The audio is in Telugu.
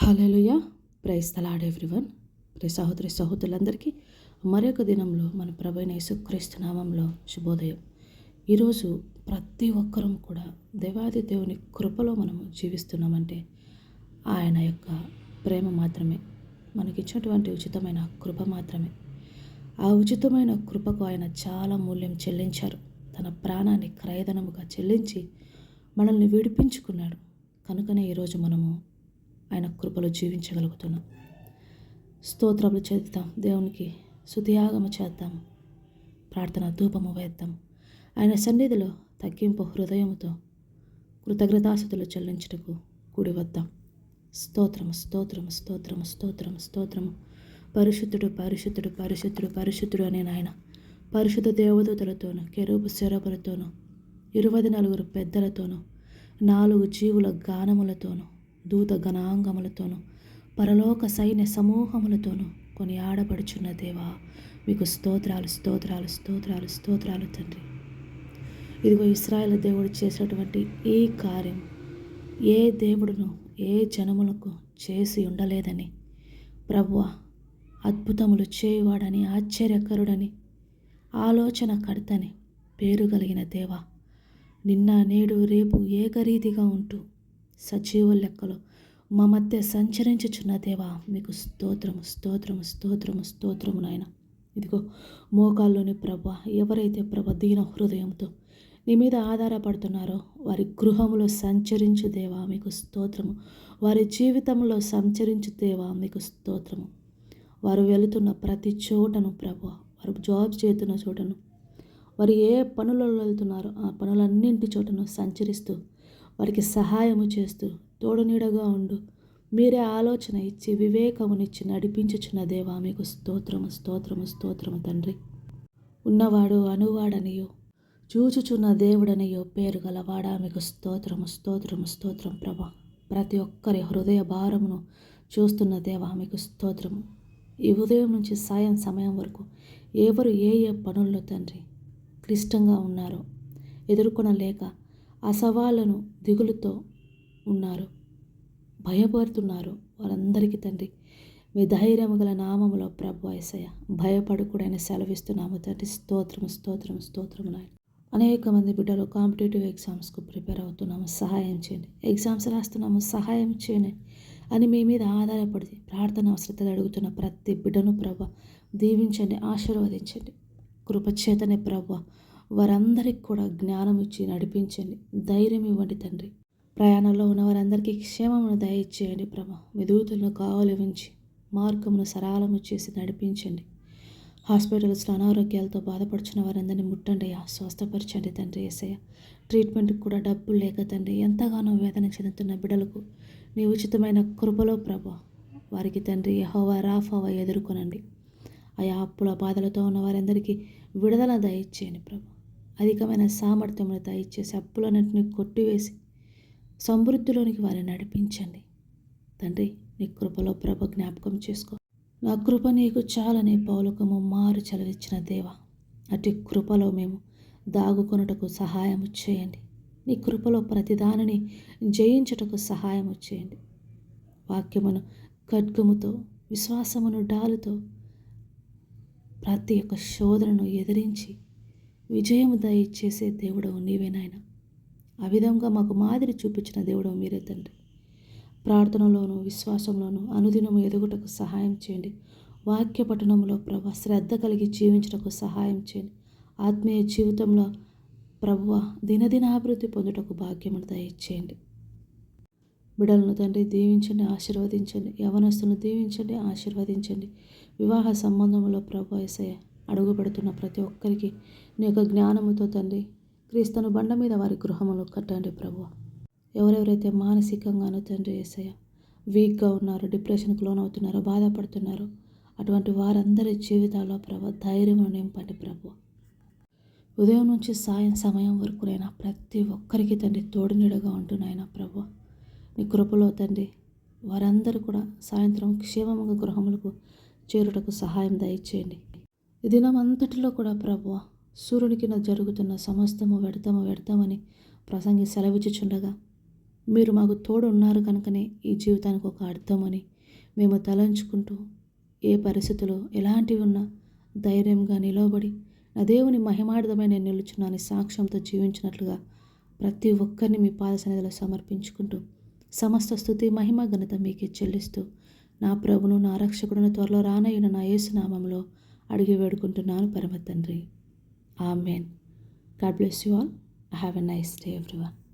హలోయ ప్రైస్ తలాడ్ ఎవ్రీవన్. ప్రే సహోదరి సహోదరులందరికీ మరొక దినంలో మన ప్రభైన యేసుక్రీస్తు నామంలో శుభోదయం. ఈరోజు ప్రతి ఒక్కరం కూడా దేవాది దేవుని కృపలో మనము జీవిస్తున్నామంటే ఆయన యొక్క ప్రేమ మాత్రమే. మనకిచ్చినటువంటి ఉచితమైన కృప మాత్రమే. ఆ ఉచితమైన కృపకు ఆయన చాలా మూల్యం చెల్లించారు. తన ప్రాణాన్ని క్రయధనముగా చెల్లించి మనల్ని విడిపించుకున్నాడు. కనుకనే ఈరోజు మనము ఆయన కృపలో జీవించగలుగుతున్నాం. స్తోత్రములు చేద్దాం. దేవునికి శుతియాగము చేద్దాం. ప్రార్థన ధూపము వేద్దాం. ఆయన సన్నిధిలో తగ్గింపు హృదయముతో కృతజ్ఞతాసుతులు చెల్లించుటకు కూడి వద్దాం. స్తోత్రము స్తోత్రము స్తోత్రము స్తోత్రము స్తోత్రము. పరిశుద్ధుడు పరిశుద్ధుడు పరిశుద్ధుడు పరిశుద్ధుడు అనే నాయన. పరిశుద్ధ దేవదూతలతోనూ కెరూపు శరబులతోనూ ఇరవై నలుగురు పెద్దలతోనూ నాలుగు జీవుల గానములతోనూ దూత గణాంగములతోనూ పరలోక సైన్య సమూహములతోనూ కొనియాడబడుచున్న దేవా మీకు స్తోత్రాలు స్తోత్రాలు స్తోత్రాలు స్తోత్రాలు తండ్రి. ఇదిగో ఇస్రాయేల్ దేవుడు చేసినటువంటి ఈ కార్యం ఏ దేవుడును ఏ జనములకు చేసి ఉండలేదని ప్రభువ అద్భుతములు చేయువాడని ఆశ్చర్యకరుడని ఆలోచనకర్తని పేరు కలిగిన దేవా నిన్న నేడు రేపు ఏకరీతిగా ఉంటూ సజీవ లెక్కలో. మా మధ్య సంచరించుచున్న దేవా మీకు స్తోత్రము స్తోత్రము స్తోత్రము స్తోత్రము నాయన. ఇదిగో మోకాల్లోని ప్రభ ఎవరైతే ప్రభ దీన హృదయంతో నీ మీద ఆధారపడుతున్నారో వారి గృహంలో సంచరించు దేవా మీకు స్తోత్రము. వారి జీవితంలో సంచరించు దేవా మీకు స్తోత్రము. వారు వెళుతున్న ప్రతి చోటను ప్రభు వారు జాబ్ చేస్తున్న చోటను వారు ఏ పనులలో వెళ్తున్నారో ఆ పనులన్నింటి చోటను సంచరిస్తూ వారికి సహాయము చేస్తూ తోడునీడగా ఉండు. మీరే ఆలోచన ఇచ్చి వివేకమునిచ్చి నడిపించుచున్న దేవా మీకు స్తోత్రము స్తోత్రము స్తోత్రము తండ్రి. ఉన్నవాడు అనువాడనియో చూచుచున్న దేవుడనియో పేరు గలవాడా మీకు స్తోత్రము స్తోత్రము స్తోత్రం ప్రభ. ప్రతి ఒక్కరి హృదయ భారమును చూస్తున్న దేవా మీకు స్తోత్రము. ఈ ఉదయం నుంచి సాయం సమయం వరకు ఎవరు ఏ ఏ పనుల్లో తండ్రి క్లిష్టంగా ఉన్నారో ఎదుర్కొనలేక ఆ సవాళ్ళను దిగులుతో ఉన్నారు. భయపడుతున్నారు వారందరికీ తండ్రి. మీ ధైర్యము గల నామములో ప్రభు ఐసయ భయపడకూడని సెలవిస్తున్నాము తండ్రి. స్తోత్రం స్తోత్రం స్తోత్రం నాయన. అనేక మంది బిడ్డలు కాంపిటేటివ్ ఎగ్జామ్స్కు ప్రిపేర్ అవుతున్నాము. సహాయం చేయండి. ఎగ్జామ్స్ రాస్తున్నాము. సహాయం చేయండి అని మీ మీద ఆధారపడి ప్రార్థన అవసరతలు అడుగుతున్న ప్రతి బిడ్డను ప్రభ దీవించండి ఆశీర్వదించండి. కృపచేతనే ప్రభ వారందరికి కూడా జ్ఞానం ఇచ్చి నడిపించండి. ధైర్యం ఇవ్వండి తండ్రి. ప్రయాణంలో ఉన్న వారందరికీ క్షేమమును దయచేయండి ప్రభ. విధూతులను కావలివించి మార్గమును సరళము చేసి నడిపించండి. హాస్పిటల్స్లో అనారోగ్యాలతో బాధపడుచున్న వారందరినీ ముట్టండి స్వస్థపరచండి తండ్రి ఏసయ్య. ట్రీట్మెంట్కి కూడా డబ్బులు లేక తండ్రి ఎంతగానో వేదన చెందుతున్న బిడలకు నీ ఉచితమైన కృపలో ప్రభ. వారికి తండ్రి యహోవా రాఫావా ఎదుర్కొనండి. ఆయా అప్పుల బాధలతో ఉన్న వారందరికీ విడుదల దయచేయండి ప్రభు. అధికమైన సామర్థ్యమును దయచేసి అప్పులన్నింటినీ కొట్టివేసి సమృద్ధిలోనికి వారిని నడిపించండి. తండ్రి నీ కృపలో ప్రభ జ్ఞాపకం చేసుకో. నా కృప నీకు చాలని పౌలకము మారు చలవిచ్చిన దేవ. అటు కృపలో మేము దాగుకొనుటకు సహాయము చేయండి. నీ కృపలో ప్రతిదానిని జయించుటకు సహాయము చేయండి. వాక్యమును ఖడ్గముతో విశ్వాసమును డాలుతో ప్రతి ఒక్క శోధనను ఎదిరించి విజయము దయచేసే దేవుడవు నీవే నాయన. ఆ విధంగా మాకు మాదిరి చూపించిన దేవుడవు మీరే తండ్రి. ప్రార్థనలోను విశ్వాసంలోను అనుదినము ఎదుగుటకు సహాయం చేయండి. వాక్య పఠనంలో ప్రభ శ్రద్ధ కలిగి జీవించటకు సహాయం చేయండి. ఆత్మీయ జీవితంలో ప్రభువ దినదినాభివృద్ధి పొందుటకు భాగ్యమును దయచేయండి. బిడలను తండ్రి దీవించండి ఆశీర్వదించండి. యవనస్తులను దీవించండి ఆశీర్వదించండి. వివాహ సంబంధంలో ప్రభు ఎసయ్య అడుగుపెడుతున్న ప్రతి ఒక్కరికి నీ యొక్క జ్ఞానముతో తండ్రి క్రీస్తును బండ మీద వారి గృహములు కట్టండి ప్రభు. ఎవరెవరైతే మానసికంగానూ తండ్రి ఏసయ్య వీక్గా ఉన్నారో డిప్రెషన్కి లోనవుతున్నారో బాధపడుతున్నారో అటువంటి వారందరి జీవితాల్లో ప్రభు ధైర్యం నింపండి ప్రభు. ఉదయం నుంచి సాయం సమయం వరకు నైనా ప్రతి ఒక్కరికి తండ్రి తోడునీడగా ఉంటున్నాయన ప్రభు. నీ కృపలో తండ్రి వారందరూ కూడా సాయంత్రం క్షేమంగా గృహములకు చేరుటకు సహాయం దయచేయండి. ఈ దినం అంతటిలో కూడా ప్రభు సూర్యుని కింద జరుగుతున్న సమస్తము వెడతాము వెడతామని ప్రసంగి సెలవిచ్చుచుండగా మీరు మాకు తోడు ఉన్నారు కనుకనే ఈ జీవితానికి ఒక అర్థమని మేము తలంచుకుంటూ ఏ పరిస్థితులు ఎలాంటివి ఉన్నా ధైర్యంగా నిలవబడి నా దేవుని మహిమార్థమై నేను నిలుచున్నాను సాక్ష్యంతో జీవించినట్లుగా ప్రతి ఒక్కరిని మీ పాద సన్నిధిలో సమర్పించుకుంటూ సమస్త స్థుతి మహిమ ఘనత మీకే చెల్లిస్తూ నా ప్రభును నా రక్షకుడును త్వరలో రానయ్యిన నా యేసునామంలో అడిగి వేడుకుంటున్నాను పరమ తండ్రి amen. God bless you all. Have a nice day everyone.